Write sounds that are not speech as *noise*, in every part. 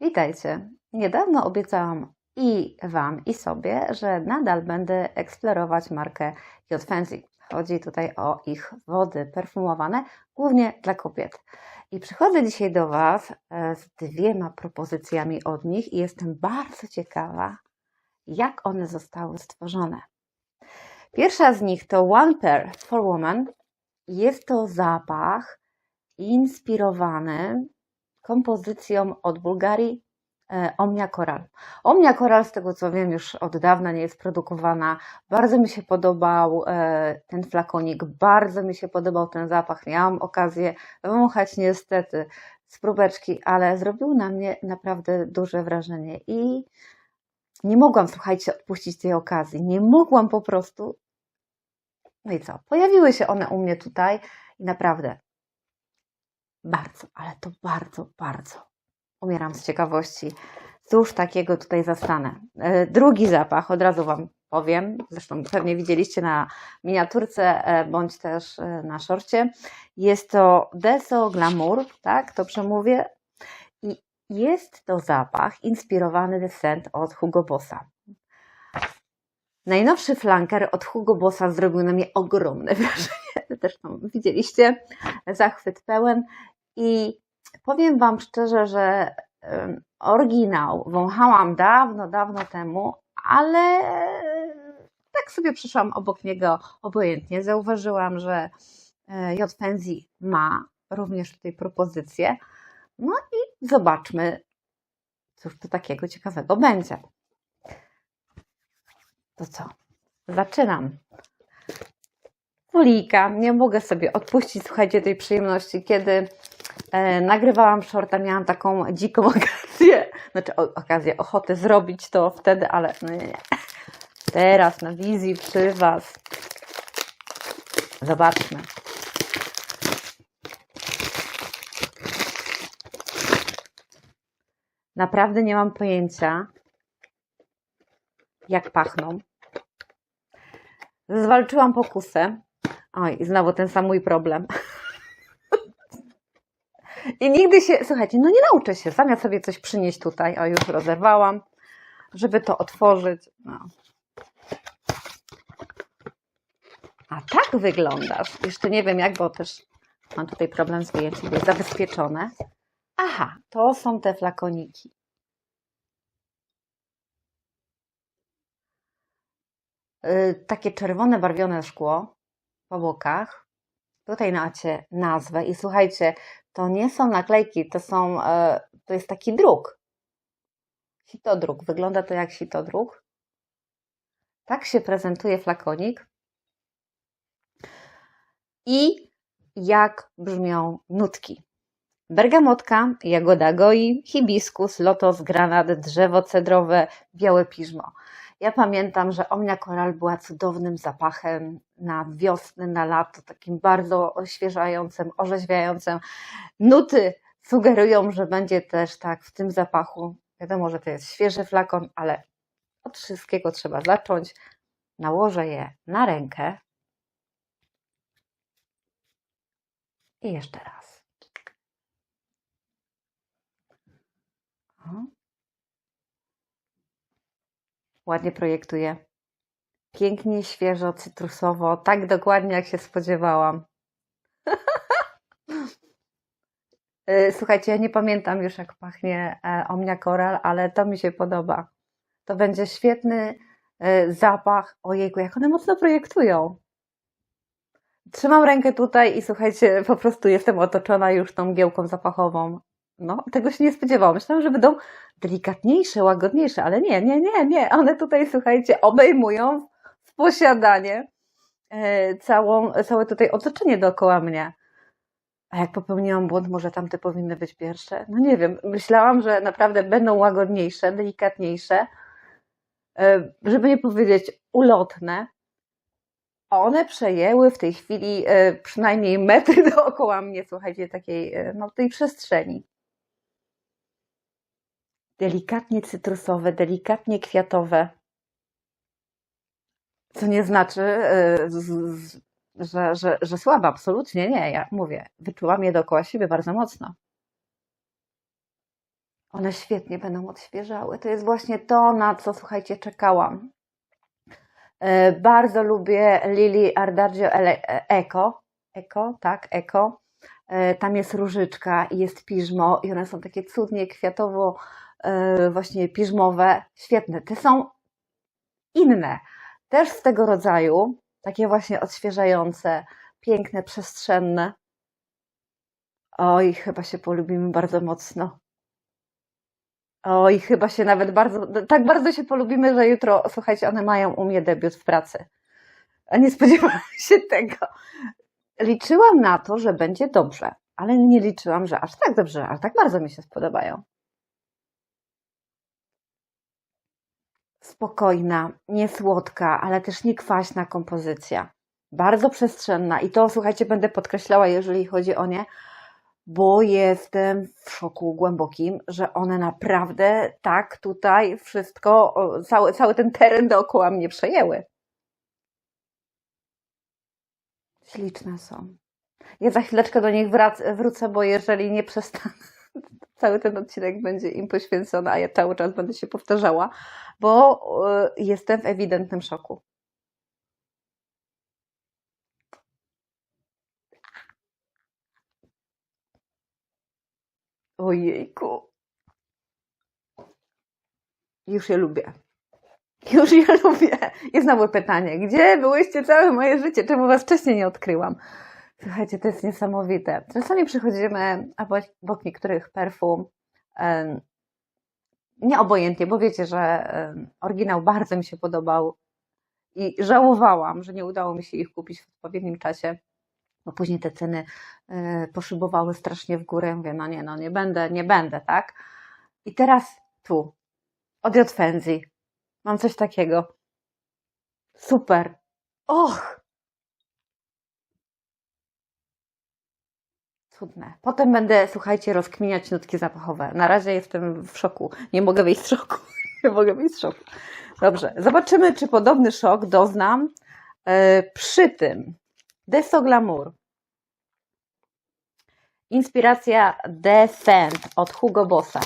Witajcie. Niedawno obiecałam i Wam, i sobie, że nadal będę eksplorować markę J. Chodzi tutaj o ich wody perfumowane, głównie dla kobiet. I przychodzę dzisiaj do Was e, z dwiema propozycjami od nich i jestem bardzo ciekawa, jak one zostały stworzone. Pierwsza z nich to One Pair for Woman. Jest to zapach inspirowany kompozycją od Bułgarii e, Omnia Coral. Omnia Coral, z tego co wiem, już od dawna nie jest produkowana. Bardzo mi się podobał e, ten flakonik, bardzo mi się podobał ten zapach. Miałam okazję wąchać niestety z próbeczki, ale zrobił na mnie naprawdę duże wrażenie i nie mogłam, słuchajcie, odpuścić tej okazji. Nie mogłam po prostu. No i co? Pojawiły się one u mnie tutaj i naprawdę bardzo, ale to bardzo, bardzo umieram z ciekawości. Cóż takiego tutaj zastanę. E, Drugi zapach, od razu Wam powiem, zresztą pewnie widzieliście na miniaturce e, bądź też e, na szorcie. Jest to Deso Glamour, tak, to przemówię. I jest to zapach inspirowany The Scent od Hugo Bossa. Najnowszy flanker od Hugo Bossa zrobił na mnie ogromne *laughs* wrażenie. Zresztą widzieliście, zachwyt pełen. I powiem Wam szczerze, że oryginał wąchałam dawno, dawno temu, ale tak sobie przyszłam obok niego obojętnie. Zauważyłam, że e, J. Ma również tutaj propozycję. No i zobaczmy, cóż to takiego ciekawego będzie. To co? Zaczynam. Folika. Nie mogę sobie odpuścić, słuchajcie, tej przyjemności. Kiedy e, nagrywałam shorta, miałam taką dziką *laughs* okazję, znaczy o, okazję, ochotę zrobić to wtedy, ale no nie, nie. Teraz na wizji przy Was. Zobaczmy. Naprawdę nie mam pojęcia, jak pachną. Zwalczyłam pokusę. Oj, znowu ten sam mój problem. *laughs* I nigdy się, słuchajcie, no nie nauczę się. Zamiast sobie coś przynieść tutaj, o już rozerwałam, żeby to otworzyć. No. A tak wyglądasz. Jeszcze nie wiem jak, bo też mam tutaj problem z wyjęciem, bo jest zabezpieczone. Aha, to są te flakoniki. Takie czerwone barwione szkło po bokach. Tutaj macie nazwę i słuchajcie, to nie są naklejki, to są, e, to jest taki druk. Sitodruk. Wygląda to jak sitodruk. Tak się prezentuje flakonik. I jak brzmią nutki. Bergamotka, jagoda goi, hibiskus, lotos, granat, drzewo cedrowe, białe piżmo. Ja pamiętam, że Omnia Coral była cudownym zapachem na wiosnę, na lato, takim bardzo oświeżającym, orzeźwiającym. Nuty sugerują, że będzie też tak w tym zapachu. Wiadomo, że to jest świeży flakon, ale od wszystkiego trzeba zacząć. Nałożę je na rękę. I jeszcze raz. O. Ładnie projektuje. Pięknie, świeżo, cytrusowo, tak dokładnie jak się spodziewałam. *laughs* Y, Słuchajcie, ja nie pamiętam już jak pachnie e, Omnia Coral, ale to mi się podoba. To będzie świetny e, zapach. Ojejku, jak one mocno projektują. Trzymam rękę tutaj i słuchajcie, po prostu jestem otoczona już tą giełką zapachową. No, tego się nie spodziewałam. Myślałam, że będą delikatniejsze, łagodniejsze, ale nie, nie, nie, nie. One tutaj, słuchajcie, obejmują w posiadanie e, całą, całe tutaj otoczenie dookoła mnie. A jak popełniłam błąd, może tamte powinny być pierwsze? No nie wiem. Myślałam, że naprawdę będą łagodniejsze, delikatniejsze, e, żeby nie powiedzieć ulotne. One przejęły w tej chwili e, przynajmniej metry *laughs* dookoła mnie, słuchajcie, takiej, no, tej przestrzeni delikatnie cytrusowe, delikatnie kwiatowe. Co nie znaczy, z, że, że, że słaba, absolutnie nie. Ja mówię, wyczułam je dookoła siebie bardzo mocno. One świetnie będą odświeżały. To jest właśnie to, na co, słuchajcie, czekałam. E, Bardzo lubię Lili Ardagio Ele- e, Eco. Eco, tak, Eco. E, Tam jest różyczka i jest piżmo i one są takie cudnie kwiatowo właśnie piżmowe. Świetne. Te są inne. Też z tego rodzaju. Takie właśnie odświeżające, piękne, przestrzenne. Oj, chyba się polubimy bardzo mocno. Oj, chyba się nawet bardzo, tak bardzo się polubimy, że jutro, słuchajcie, one mają u mnie debiut w pracy. A nie spodziewałam się tego. Liczyłam na to, że będzie dobrze, ale nie liczyłam, że aż tak dobrze, aż tak bardzo mi się spodobają. Spokojna, niesłodka, ale też nie kwaśna kompozycja. Bardzo przestrzenna i to, słuchajcie, będę podkreślała, jeżeli chodzi o nie, bo jestem w szoku głębokim, że one naprawdę tak tutaj wszystko, cały, cały ten teren dookoła mnie przejęły. Śliczne są. Ja za chwileczkę do nich wrac- wrócę, bo jeżeli nie przestanę, cały ten odcinek będzie im poświęcony, a ja cały czas będę się powtarzała, bo y, jestem w ewidentnym szoku. Ojejku. Już je lubię. Już je lubię. I znowu pytanie, gdzie byłyście całe moje życie? Czemu was wcześniej nie odkryłam? Słuchajcie, to jest niesamowite. Czasami przychodzimy obok, niektórych perfum nieobojętnie, bo wiecie, że oryginał bardzo mi się podobał i żałowałam, że nie udało mi się ich kupić w odpowiednim czasie, bo później te ceny e, poszybowały strasznie w górę. Mówię, no nie, no nie będę, nie będę, tak? I teraz tu, od Jotfenzi, mam coś takiego. Super. Och! Cudne. Potem będę, słuchajcie, rozkminiać nutki zapachowe. Na razie jestem w szoku. Nie mogę wyjść z szoku. *laughs* Nie mogę wyjść z szoku. Dobrze, zobaczymy, czy podobny szok doznam e, przy tym. Deso Glamour. Inspiracja Defend od Hugo Bossa.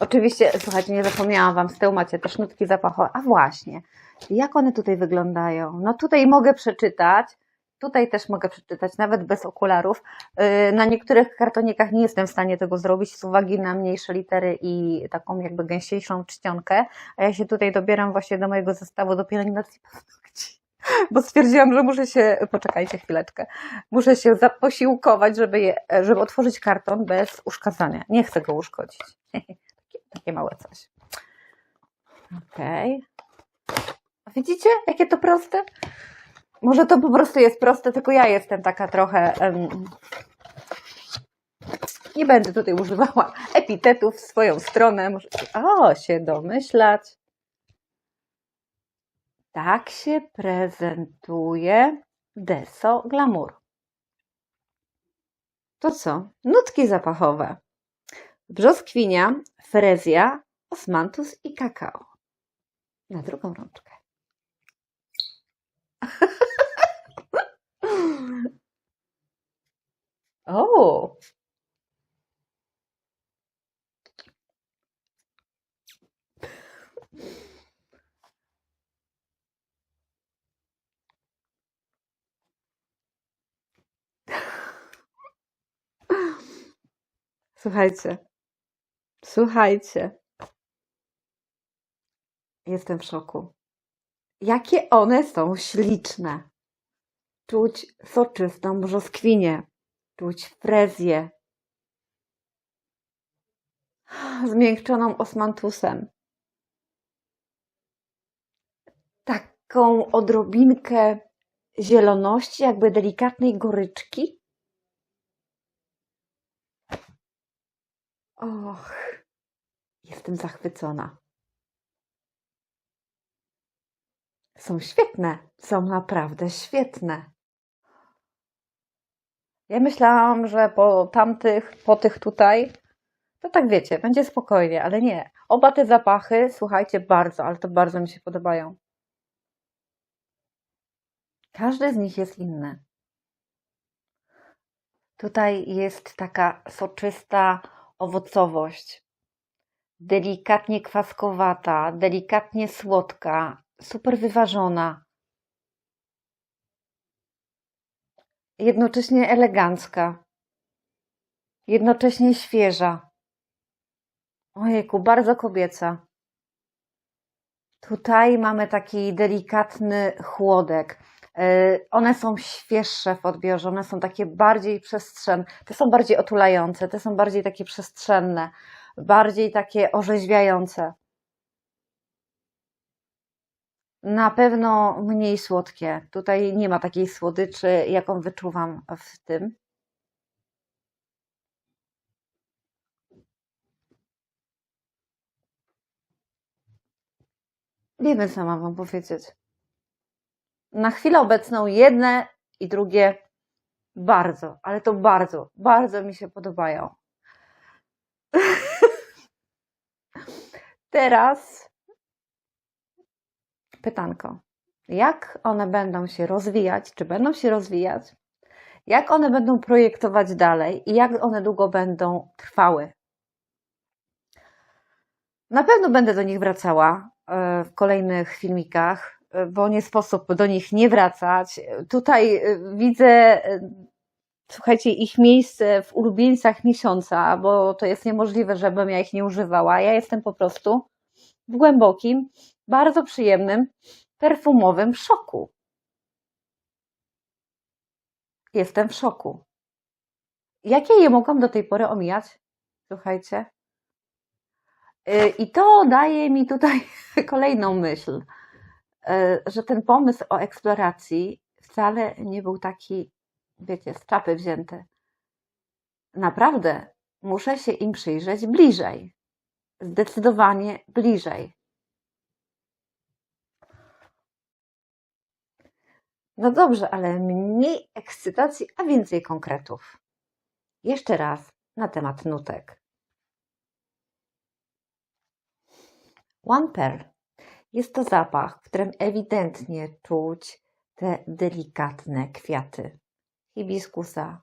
Oczywiście, słuchajcie, nie zapomniałam Wam, z tyłu macie też nutki zapachowe. A właśnie, jak one tutaj wyglądają? No tutaj mogę przeczytać, tutaj też mogę przeczytać, nawet bez okularów. Yy, Na niektórych kartonikach nie jestem w stanie tego zrobić z uwagi na mniejsze litery i taką jakby gęsiejszą czcionkę, a ja się tutaj dobieram właśnie do mojego zestawu do pielęgnacji paznokci. *laughs* Bo stwierdziłam, że muszę się, poczekajcie chwileczkę, muszę się zaposiłkować, żeby, je, żeby otworzyć karton bez uszkadzania. Nie chcę go uszkodzić. *laughs* Takie, małe coś. Okej. A Widzicie, jakie to proste? Może to po prostu jest proste, tylko ja jestem taka trochę. em, nie będę tutaj używała *laughs* epitetów w swoją stronę. Może, o, się domyślać. Tak się prezentuje Deso Glamour. To co? Nutki zapachowe. Brzoskwinia, frezja, osmantus i kakao. Na drugą rączkę. O! Słuchajcie. Słuchajcie. Jestem w szoku. Jakie one są śliczne. Czuć soczystą brzoskwinię. Czuć frezję. Zmiękczoną osmantusem. Taką odrobinkę zieloności, jakby delikatnej goryczki. Och, jestem zachwycona. Są świetne, są naprawdę świetne. Ja myślałam, że po tamtych, po tych tutaj, to tak wiecie, będzie spokojnie, ale nie. Oba te zapachy, słuchajcie, bardzo, ale to bardzo mi się podobają. Każdy z nich jest inny. Tutaj jest taka soczysta owocowość, delikatnie kwaskowata, delikatnie słodka, super wyważona, jednocześnie elegancka, jednocześnie świeża. Ojejku, bardzo kobieca. Tutaj mamy taki delikatny chłodek. Yy, One są świeższe w odbiorze, one są takie bardziej przestrzenne, te są bardziej otulające, te są bardziej takie przestrzenne, bardziej takie orzeźwiające. Na pewno mniej słodkie. Tutaj nie ma takiej słodyczy, jaką wyczuwam w tym. Nie wiem, co mam Wam powiedzieć. Na chwilę obecną jedne i drugie bardzo, ale to bardzo, bardzo mi się podobają. *laughs* Teraz pytanko. Jak one będą się rozwijać? Czy będą się rozwijać? Jak one będą projektować dalej i jak one długo będą trwały? Na pewno będę do nich wracała e, w kolejnych filmikach, e, bo nie sposób do nich nie wracać. Tutaj e, widzę, słuchajcie, ich miejsce w ulubieńcach miesiąca, bo to jest niemożliwe, żebym ja ich nie używała. Ja jestem po prostu w głębokim, bardzo przyjemnym, perfumowym szoku. Jestem w szoku. Jakie je mogłam do tej pory omijać? Słuchajcie. Y, I to daje mi tutaj *laughs* kolejną myśl, y, że ten pomysł o eksploracji wcale nie był taki, wiecie, z czapy wzięty. Naprawdę muszę się im przyjrzeć bliżej. Zdecydowanie bliżej. No dobrze, ale mniej ekscytacji, a więcej konkretów. Jeszcze raz na temat nutek. One Pearl. Jest to zapach, w którym ewidentnie czuć te delikatne kwiaty hibiskusa,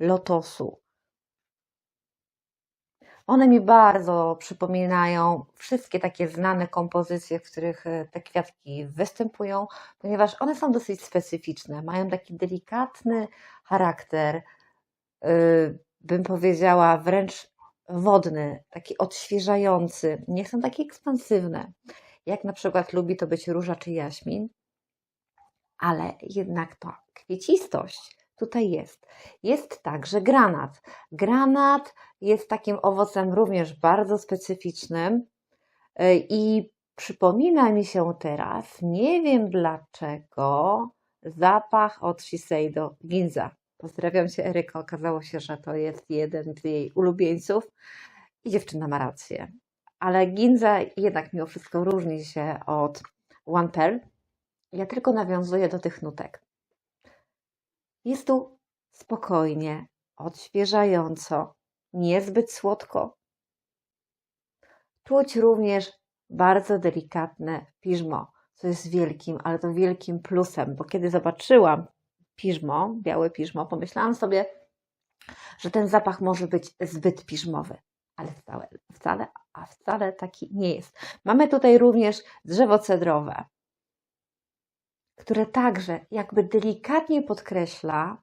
lotosu. One mi bardzo przypominają wszystkie takie znane kompozycje, w których e, te kwiatki występują, ponieważ one są dosyć specyficzne, mają taki delikatny charakter, yy, bym powiedziała wręcz wodny, taki odświeżający. Nie są takie ekspansywne, jak na przykład lubi to być róża czy jaśmin, ale jednak ta kwiecistość tutaj jest. Jest także granat. Granat jest takim owocem również bardzo specyficznym yy, i przypomina mi się teraz, nie wiem dlaczego, zapach od Shiseido Ginza. Pozdrawiam Cię, Eryka. Okazało się, że to jest jeden z jej ulubieńców i dziewczyna ma rację. Ale Ginza jednak mimo wszystko różni się od One Pearl. Ja tylko nawiązuję do tych nutek. Jest tu spokojnie, odświeżająco, niezbyt słodko. Czuć również bardzo delikatne piżmo, co jest wielkim, ale to wielkim plusem, bo kiedy zobaczyłam piżmo, białe piżmo, pomyślałam sobie, że ten zapach może być zbyt piżmowy, ale wcale, wcale, a wcale taki nie jest. Mamy tutaj również drzewo cedrowe, które także jakby delikatnie podkreśla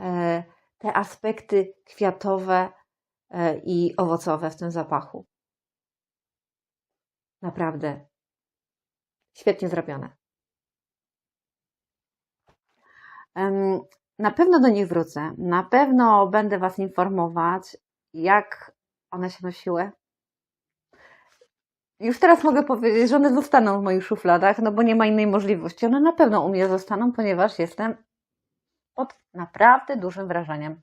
e, te aspekty kwiatowe e, i owocowe w tym zapachu. Naprawdę świetnie zrobione. Na pewno do nich wrócę. Na pewno będę Was informować, jak one się nosiły. Już teraz mogę powiedzieć, że one zostaną w moich szufladach, no bo nie ma innej możliwości. One na pewno u mnie zostaną, ponieważ jestem pod naprawdę dużym wrażeniem.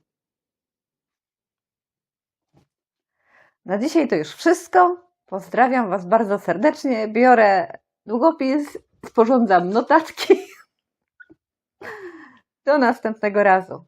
Na dzisiaj to już wszystko. Pozdrawiam Was bardzo serdecznie. Biorę długopis, sporządzam notatki. *laughs* Do następnego razu.